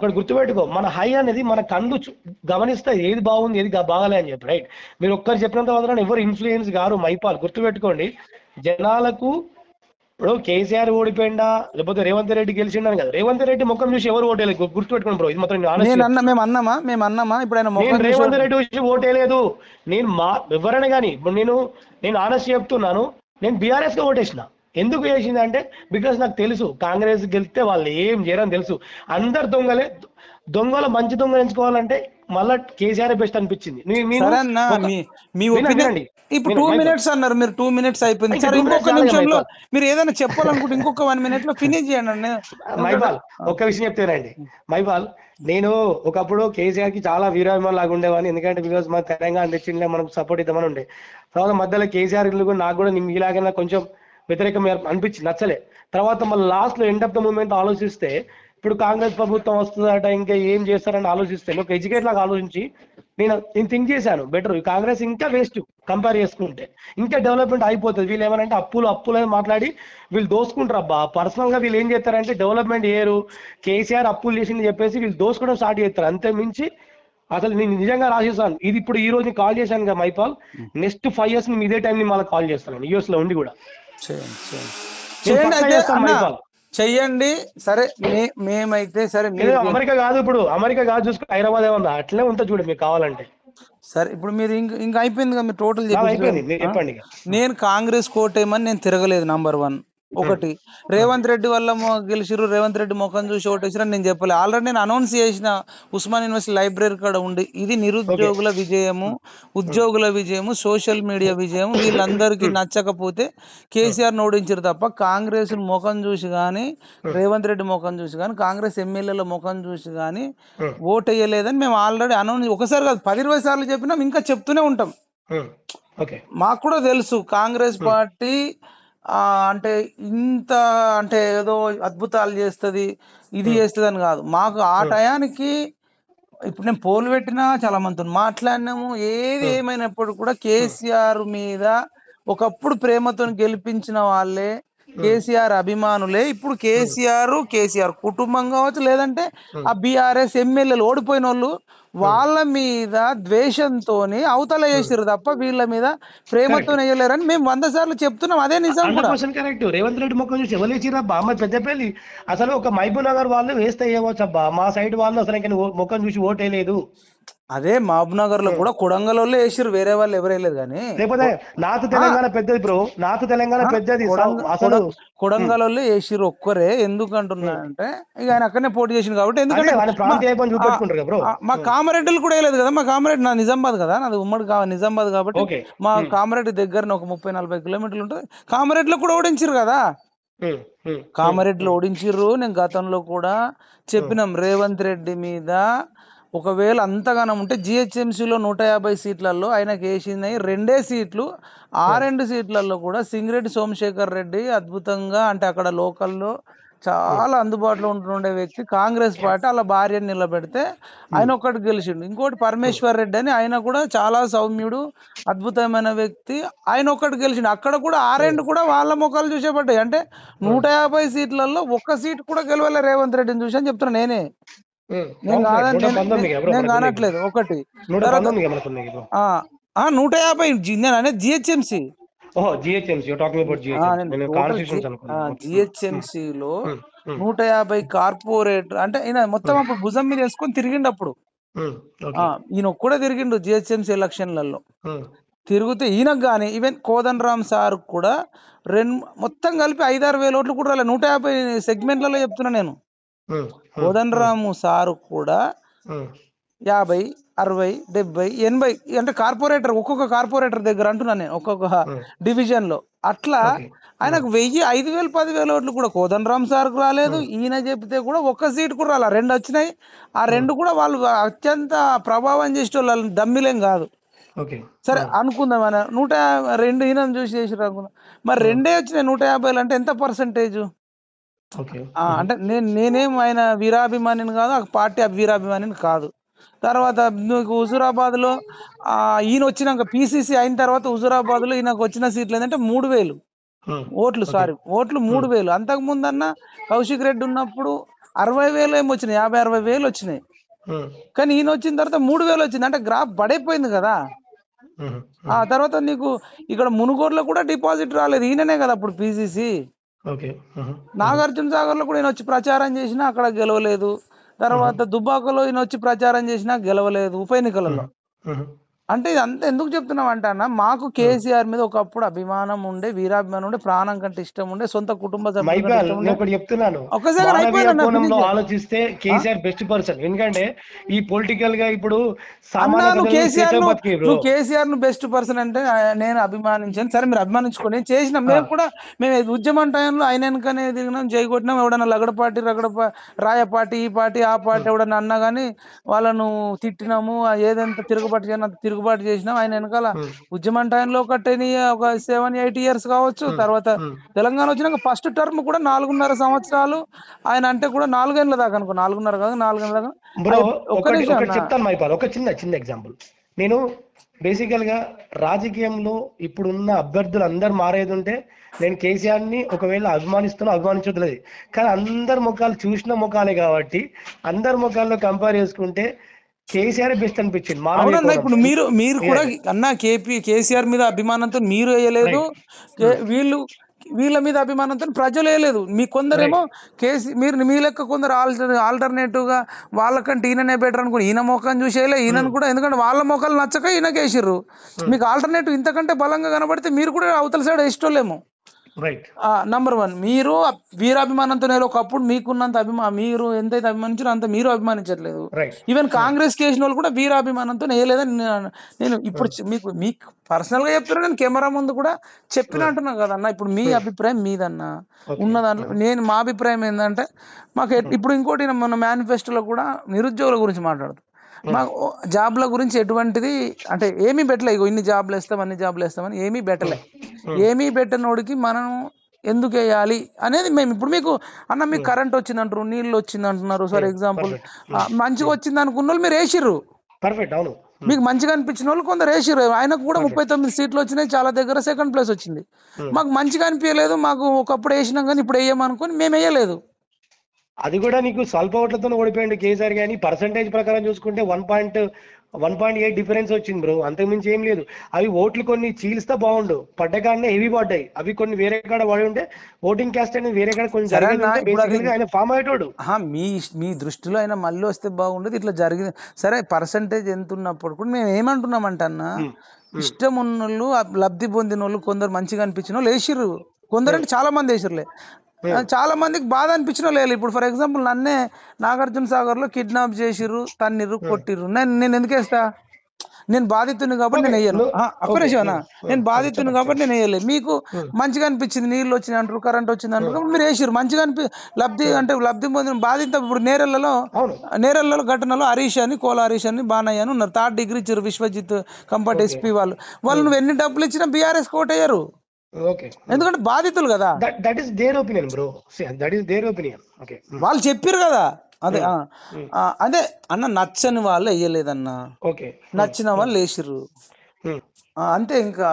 ఒకటి గుర్తుపెట్టుకో మన హై అనేది మన కళ్ళు గమనిస్తే ఏది బాగుంది ఏది గా- బాగాలే అని చెప్పి రైట్ మీరు ఒక్కరు చెప్పినంత మాత్రం ఎవరు ఇన్ఫ్లుయెన్స్ గారు మైపాల్ గుర్తుపెట్టుకోండి. జనాలకు ఇప్పుడు కేసీఆర్ ఓడిపోయిందా లేకపోతే రేవంత్ రెడ్డి గెలిచిండని కదా. రేవంత్ రెడ్డి ముఖం చూసి ఎవరు ఓటేయలేదు గు- గుర్తుపెట్టుకోండి బ్రో ఇది మాత్రం నేను అన్న మేము అన్నామా? మేము అన్నామా? ఇప్పుడు ఆయన చూసి రేవంత్ రెడ్డి వచ్చి ఓటేయలేదు. నేను మా ఎవరైనా కానీ ఇప్పుడు నేను నేను ఆనెస్ట్ చెప్తున్నాను. నేను బీఆర్ఎస్కి ఓటేసిన. ఎందుకు వేసింది అంటే బికాస్ నాకు తెలుసు కాంగ్రెస్ గెలిస్తే వాళ్ళు ఏం చేయరని తెలుసు అందరు దొంగలే దొంగలు మంచి దొంగలు ఎంచుకోవాలంటే మళ్ళా కేసీఆర్ బెస్ట్ అనిపించింది ఒక- వినండి. ఇప్పుడు టూ. మినిట్స్ అన్నారు మీరు టూ మినిట్స్ అయిపోయింది సరే ఇంకొక నిమిషంలో. మీరు ఏదైనా చెప్పాలనుకుంటే ఇంకొక వన్ మినిట్లో ఫినిష్ చేయండి మైపాల్ ఒక్క విషయం చెప్తానండి మైపాల్ నేను ఒకప్పుడు కేసీఆర్కి చాలా వీరాభిమానం లాగా ఉండేవాడిని ఎందుకంటే బికాస్ మన తెలంగాణ తెచ్చిండే మనకు సపోర్ట్ ఇద్దామని ఉండే తర్వాత మధ్యలో కేసీఆర్ నాకు కూడా నీ- మీలాగే కొంచెం వ్యతిరేకం అనిపించింది నచ్చలే. తర్వాత మళ్ళీ లాస్ట్లో ఎండ్ ఆఫ్ ద మూమెంట్ ఆలోచిస్తే ఇప్పుడు కాంగ్రెస్ ప్రభుత్వం వస్తుందట ఇంకా ఏం చేస్తారని ఆలోచిస్తే ఒక ఎడ్యుకేట్ లాగా ఆలోచించి నేను నేను థింక్ చేశాను బెటర్ కాంగ్రెస్ ఇంకా వేస్ట్ కంపేర్ చేసుకుంటే. ఇంకా డెవలప్మెంట్ అయిపోతుంది. వీళ్ళు ఏమనంటే అప్పులు అప్పులు అని మాట్లాడి వీళ్ళు దోసుకుంటారు అబ్బా. పర్సనల్గా వీళ్ళు ఏం చేస్తారంటే డెవలప్మెంట్ చేయరు. కేసీఆర్ అప్పులు చేసింది చెప్పేసి వీళ్ళు దోసుకోవడం స్టార్ట్ చేస్తారు. అంతే మించి అసలు నేను నిజంగా రాసేసాను ఇది ఇప్పుడు ఈ రోజు కాల్ చేశాను కదా మైపాల్. నెక్స్ట్ ఫైవ్ ఇయర్స్ ఇదే టైం మళ్ళీ కాల్ చేస్తాను యూఎస్లో ఉండి కూడా. చేయండి చేయండి. చేయండి అయితే. చెయ్యండి సరే మే మేమైతే సరే అమెరికా కాదు ఇప్పుడు. అమెరికా కాదు చూసుకో హైదరాబాద్ ఏమన్నా అట్లే ఉంటుంది చూడు మీకు కావాలంటే. సరే ఇప్పుడు మీరు ఇంక ఇంకా అయిపోయింది కదా మీరు టోటల్ చెప్పండి. నేను కాంగ్రెస్ కోటేమని నేను తిరగలేదు నంబర్ వన్. ఒకటి. రేవంత్ రెడ్డి వల్ల గెలిచిర్రు రేవంత్ రెడ్డి ముఖం చూసి ఓటేసిరని నేను చెప్పలే. ఆల్రెడీ నేను అనౌన్స్ చేసిన ఉస్మాన్ యూనివర్సిటీ లైబ్రరీ కాడ ఉండి ఇది నిరుద్యోగుల విజయము ఉద్యోగుల విజయము సోషల్ మీడియా విజయము వీళ్ళందరికీ నచ్చకపోతే కేసీఆర్ ఓడించారు తప్ప కాంగ్రెస్ ముఖం చూసి కానీ రేవంత్ రెడ్డి ముఖం చూసి కానీ కాంగ్రెస్ ఎమ్మెల్యేల ముఖం చూసి కానీ. ఓటేయలేదని మేము ఆల్రెడీ అనౌన్స్ ఒకసారి కాదు పది ఇరవై సార్లు చెప్పినాం ఇంకా చెప్తూనే ఉంటాం. మాకు కూడా తెలుసు కాంగ్రెస్ పార్టీ అంటే ఇంత అంటే ఏదో అద్భుతాలు చేస్తది ఇది చేస్తది అని కాదు. మాకు ఆ టయానికి ఇప్పుడు నేను పోలు పెట్టినా చాలా మందితో మాట్లాడినాము ఏది ఏమైనప్పుడు కూడా కేసీఆర్ మీద ఒకప్పుడు ప్రేమతో గెలిపించిన వాళ్ళే కేసీఆర్ అభిమానులే. ఇప్పుడు కేసీఆర్ కేసీఆర్ కుటుంబం కావచ్చు లేదంటే ఆ బీఆర్ఎస్ ఎమ్మెల్యేలు ఓడిపోయిన వాళ్ళు వాళ్ళ మీద ద్వేషంతోని అవతల వేసిర్రు తప్ప వీళ్ళ మీద ప్రేమతో వేయలేరని మేము వంద సార్లు చెప్తున్నాం. అదే నిజం కూడా. కరెక్ట్. రేవంత్ రెడ్డి ముఖం చూసి ఎవరు అబ్బా? అమ్మ పెద్దపల్లి. అసలు ఒక మహబూబ్ నగర్ వాళ్ళు వేస్తే ఏమవచ్చు అబ్బా మా సైడ్ వాళ్ళు అసలు ఇంకా ముఖం చూసి ఓటేయలేదు అదే మహబూబ్ నగర్లో కూడా కొడంగల్ వాళ్ళే వేసిర్రు వేరే వాళ్ళు ఎవరు వేయలేదు కానీ. లేకపోతే నార్త్ తెలంగాణ పెద్దది బ్రో. నార్త్ తెలంగాణ పెద్దది అసలు. కొడంగల్ వాళ్ళే వేసిర్రు ఒక్కరే. ఎందుకు అంటున్నా అంటే ఇక ఆయన అక్కడనే పోటీ చేసింది కాబట్టి ఎందుకంటే మా కామారెడ్డిలు కూడా వేయలేదు కదా. మా కామారెడ్డి నా నిజామాబాద్ కదా. నాది ఉమ్మడి నిజామాబాద్ కాబట్టి మా కామారెడ్డి దగ్గర ఒక ముప్పై నలభై కిలోమీటర్లు ఉంటుంది. కామారెడ్డిలో కూడా ఓడించారు కదా. కామారెడ్డిలో ఓడించిర్రు. నేను గతంలో కూడా చెప్పినాం. రేవంత్ రెడ్డి మీద ఒకవేళ అంతగానం ఉంటే జిహెచ్ఎంసీలో నూట యాభై సీట్లలో ఆయనకి వేసినాయి రెండే సీట్లు. ఆ రెండు సీట్లలో కూడా సింగిరెడ్డి సోమశేఖర్ రెడ్డి అద్భుతంగా అంటే అక్కడ లోకల్లో చాలా అందుబాటులో ఉంటుండే వ్యక్తి. కాంగ్రెస్ పార్టీ అలా భార్యని నిలబెడితే ఆయన ఒక్కటి గెలిచిండు. ఇంకోటి పరమేశ్వర్ రెడ్డి అని ఆయన కూడా చాలా సౌమ్యుడు అద్భుతమైన వ్యక్తి. ఆయన ఒక్కటి గెలిచిండు. అక్కడ కూడా ఆ రెండు కూడా వాళ్ళ ముఖాలు చూసేపడ్డాయి అంటే నూట యాభై సీట్లలో ఒక్క సీట్ కూడా గెలవలే రేవంత్ రెడ్డిని చూసి అని చెప్తున్నా నేనే. నేను. కానట్లేదు ఒకటి. నూట యాభై నేను అనేది జిహెచ్ఎంసి. లో నూట యాభై కార్పొరేటర్ అంటే ఈయన మొత్తం అప్పుడు భుజం మీద వేసుకొని తిరిగిండు అప్పుడు ఈయన ఒక్కడే తిరిగిండు జిహెచ్ఎంసీ ఎలక్షన్లలో. తిరిగితే ఈయనకు కానీ ఈవెన్ కోదన్ రామ్ సార్ కూడా రెండు మొత్తం కలిపి ఐదారు వేల ఓట్లు కూడా రాలే. నూట యాభై సెగ్మెంట్లలో చెప్తున్నా నేను. ఉమ్, కోదన్ రాము సారు కూడా యాభై అరవై డెబ్బై ఎనభై అంటే కార్పొరేటర్ ఒక్కొక్క కార్పొరేటర్ దగ్గర అంటున్నాను నేను ఒక్కొక్క. డివిజన్లో అట్లా. ఆయనకు వెయ్యి ఐదు వేలు పదివేల ఓట్లు కూడా కోదన్ రామ్ సార్కు రాలేదు. ఈయన చెప్తే కూడా ఒక్క సీట్ కూడా రాలే. రెండు వచ్చినాయి. ఆ రెండు కూడా వాళ్ళు అత్యంత ప్రభావం చేసే వాళ్ళు దమ్మిలేం కాదు. సరే అనుకుందాం మన నూట రెండు ఈయన చూసి చేసి అనుకుందాం. మరి రెండే వచ్చినాయి నూట యాభైలు అంటే ఎంత పర్సంటేజ్? అంటే నేను నేనేం ఆయన వీరాభిమానిని కాదు ఆ పార్టీ వీరాభిమానిని కాదు. తర్వాత నీకు హుజురాబాద్లో ఆ, ఈయన వచ్చినాక పిసిసి అయిన తర్వాత హుజురాబాద్లో ఈయనకు వచ్చిన సీట్లు ఏంటంటే మూడు వేలు. ఓట్లు సారీ ఓట్లు మూడు వేలు. అంతకు ముందన్న కౌశిక్ రెడ్డి ఉన్నప్పుడు అరవై వేలు ఏమో వచ్చినాయి యాభై అరవై వేలు వచ్చినాయి. కానీ ఈయన వచ్చిన తర్వాత మూడు వేలు వచ్చింది. అంటే గ్రాఫ్ పడైపోయింది కదా. ఆ తర్వాత నీకు ఇక్కడ మునుగోడులో కూడా డిపాజిట్ రాలేదు. ఈయననే కదా అప్పుడు పీసీసీ. నాగార్జున సాగర్లో కూడా ఈయన వచ్చి ప్రచారం చేసినా అక్కడ గెలవలేదు. తర్వాత దుబ్బాకలో ఈయన వచ్చి ప్రచారం చేసినా గెలవలేదు ఉప ఎన్నికలలో. అంటే ఇది అంత ఎందుకు చెప్తున్నాం అంటే అన్న మాకు కేసీఆర్ మీద ఒకప్పుడు అభిమానం ఉండే వీరాభిమానం ఉండే ప్రాణం కంటే ఇష్టం ఉండే సొంత కుటుంబ ఒకటి చెప్తున్నాను. ఆలోచిస్తే కేసీఆర్ బెస్ట్ పర్సన్ ఎందుకంటే ఈ పొలిటికల్గా ఇప్పుడు కేసీఆర్. నువ్వు కేసీఆర్ను బెస్ట్ పర్సన్ అంటే నేను అభిమానించాను. సరే మీరు అభిమానించుకోండి. నేను చేసిన. మేము కూడా మేము ఉద్యమం టైంలో ఆయన వెనకనే దిగినాం జై కొట్టినాం. ఎవడన్నా లగడ పార్టీ రగడ పా- రాయ పార్టీ ఈ పార్టీ ఆ పార్టీ ఎవడన్నా అన్నా కానీ వాళ్ళను తిట్టినాము. ఏదెంత తిరుగుబాటు చేయను అంత తిరుగుబాటు చేసినాం. ఆయన వెనకాల ఉద్యమం టైంలో ఒక టెన్ ఒక సెవెన్ ఎయిట్ ఇయర్స్ కావచ్చు. తర్వాత తెలంగాణ వచ్చినాక ఫస్ట్ టర్మ్ కూడా నాలుగున్నర సంవత్సరాలు. ఆయన అంటే కూడా నాలుగేళ్ళ దాకా అనుకో నాలుగున్నర కాదు నాలుగేళ్ళ దాకా. చెప్తాను మైపాల్ ఒక చిన్న చిన్న ఎగ్జాంపుల్ నేను బేసికల్గా రాజకీయంలో ఇప్పుడున్న అభ్యర్థులు అందరు మారేది ఉంటే నేను కేసీఆర్ని ఒకవేళ అభిమానిస్తున్నా అభిమానించట్లేదు. కానీ అందరి ముఖాలు చూసిన ముఖాలే కాబట్టి అందరి ముఖాల్లో కంపేర్ చేసుకుంటే కేసీఆర్ బెస్ట్ అనిపించింది. అవునన్నా. ఇప్పుడు మీరు మీరు కూడా అన్న కేపీ కేసీఆర్ మీద అభిమానంతో మీరు వేయలేదు. వీళ్ళు వీళ్ళ మీద అభిమానంతో ప్రజలు వేయలేదు. మీ కొందరేమో కేసీ మీరు మీ లెక్క కొందరు ఆల్టర్ ఆల్టర్నేటివ్గా వాళ్ళకంటే ఈయననే బెటర్ అనుకుని ఈయన మొఖం చూసేయలే. ఈయనను కూడా ఎందుకంటే వాళ్ళ మొఖాలు నచ్చక ఈయనకేసిర్రు. మీకు ఆల్టర్నేటివ్ ఇంతకంటే బలంగా కనబడితే మీరు కూడా అవతల సైడ్ ఇష్టలేము రైట్ నంబర్ వన్ మీరు వీరాభిమానంతో ఒకప్పుడు మీకున్నంత అభిమా మీరు ఎంతైతే అభిమానించారో అంత మీరు అభిమానించట్లేదు. ఈవెన్ కాంగ్రెస్ కేసిన వాళ్ళు కూడా వీరాభిమానంతో వేయలేదని నేను- నేను ఇప్పుడు చె- మీకు మీకు పర్సనల్గా చెప్తున్నా నేను కెమెరా ముందు కూడా చెప్పిన అంటున్నా కదన్న ఇప్పుడు మీ అభిప్రాయం మీదన్న. ఉన్న దాంట్లో నేను మా అభిప్రాయం ఏంటంటే మాకు ఇప్పుడు ఇంకోటి మన మేనిఫెస్టోలో కూడా నిరుద్యోగుల గురించి మాట్లాడుతాం మాకు జాబ్ల గురించి ఎటువంటిది అంటే ఏమీ పెట్టలే ఇగో ఇన్ని జాబ్లు వేస్తాం అన్ని జాబ్లు వేస్తామని ఏమీ పెట్టలే. ఏమీ పెట్టనోడికి మనం ఎందుకు వేయాలి అనేది మేము ఇప్పుడు మీకు అన్న మీకు కరెంట్ వచ్చింది అంటారు నీళ్ళు వచ్చింది అంటున్నారు ఫర్ ఎగ్జాంపుల్ మంచిగా వచ్చింది అనుకున్న వాళ్ళు మీరు వేసిర్రు. పర్ఫెక్ట్ అవును. మీకు మంచిగా అనిపించిన వాళ్ళు కొందరు వేసిర్రు. ఆయనకు కూడా ముప్పై తొమ్మిది సీట్లు వచ్చినాయి చాలా దగ్గర సెకండ్ ప్లేస్ వచ్చింది. మాకు మంచిగా అనిపించలేదు మాకు ఒకప్పుడు వేసినాం కానీ ఇప్పుడు వేయమనుకొని మేము వేయలేదు. అది కూడా నీకు స్వల్ప ఓట్లతో ఓడిపోయింది కేసీఆర్ కానీ పర్సంటేజ్ ప్రకారం చూసుకుంటే one point one point eight difference వచ్చింది బ్రో. అంతకుమించి ఏం లేదు. అవి ఓట్లు కొన్ని చీల్స్తే బాగుండు. పడ్డగానే హెవీ పడ్డాయి. అవి కొన్ని వేరే కాడ పడి ఉంటే ఓటింగ్ క్యాస్ట్ అనేది వేరే కాడ జరిగేది గా ఆయన ఫామ్ అయ్యేటోడు. మీ మీ దృష్టిలో అయినా మళ్ళీ వస్తే బాగుండేది. ఇట్లా జరిగింది. సరే పర్సంటేజ్ ఎంత ఉన్నప్పుడు కూడా మేము ఏమంటున్నామంటే అన్న ఇష్టం ఉన్న వాళ్ళు లబ్ధి పొందిన వాళ్ళు కొందరు మంచిగా అనిపించిన వాళ్ళు వేసిర్రు. కొందరు అంటే చాలా మంది వేసిర్రులే. ఆ, చాలా మందికి బాధ అనిపించిన వేయలే. ఇప్పుడు ఫర్ ఎగ్జాంపుల్ నన్నే నాగార్జున సాగర్లో కిడ్నాప్ చేసిర్రు తన్నిర్రు కొట్టిర్రు. నేను నేను ఎందుకు వేస్తా? నేను బాధితుని కాబట్టి నేను వేయను. నిమిషం అన్న. నేను బాధితుని కాబట్టి నేను వేయలేదు. మీకు మంచిగా అనిపించింది నీళ్ళు వచ్చినాయి అంటారు కరెంట్ వచ్చింది అంటారు మీరు వేసిర్రు. మంచిగా అనిపి లబ్ధి అంటే లబ్ధి పొందిన బాధిత ఇప్పుడు నేరెళ్ళలో నేరెళ్ళలో ఘటనలో హరీష్ అని కోల హరీష్ అని బానయ్య అని ఉన్నారు. థర్డ్ డిగ్రీ ఇచ్చారు విశ్వజిత్ కంపట్ ఎస్పీ వాళ్ళు. వాళ్ళు నువ్వు ఎన్ని డబ్బులు ఇచ్చినా బీఆర్ఎస్ కోటయ్యారు ఓకే ఎందుకంటే బాధితులు కదా. That is their opinion bro that is their opinion okay వాళ్ళు చెప్పారు కదా. అదే ఆ, ఆ, అదే అన్న నచ్చని వాళ్ళు వేయలేదన్న. ఓకే నచ్చిన వాళ్ళు వేసిర్రు. అంతే ఇంకా.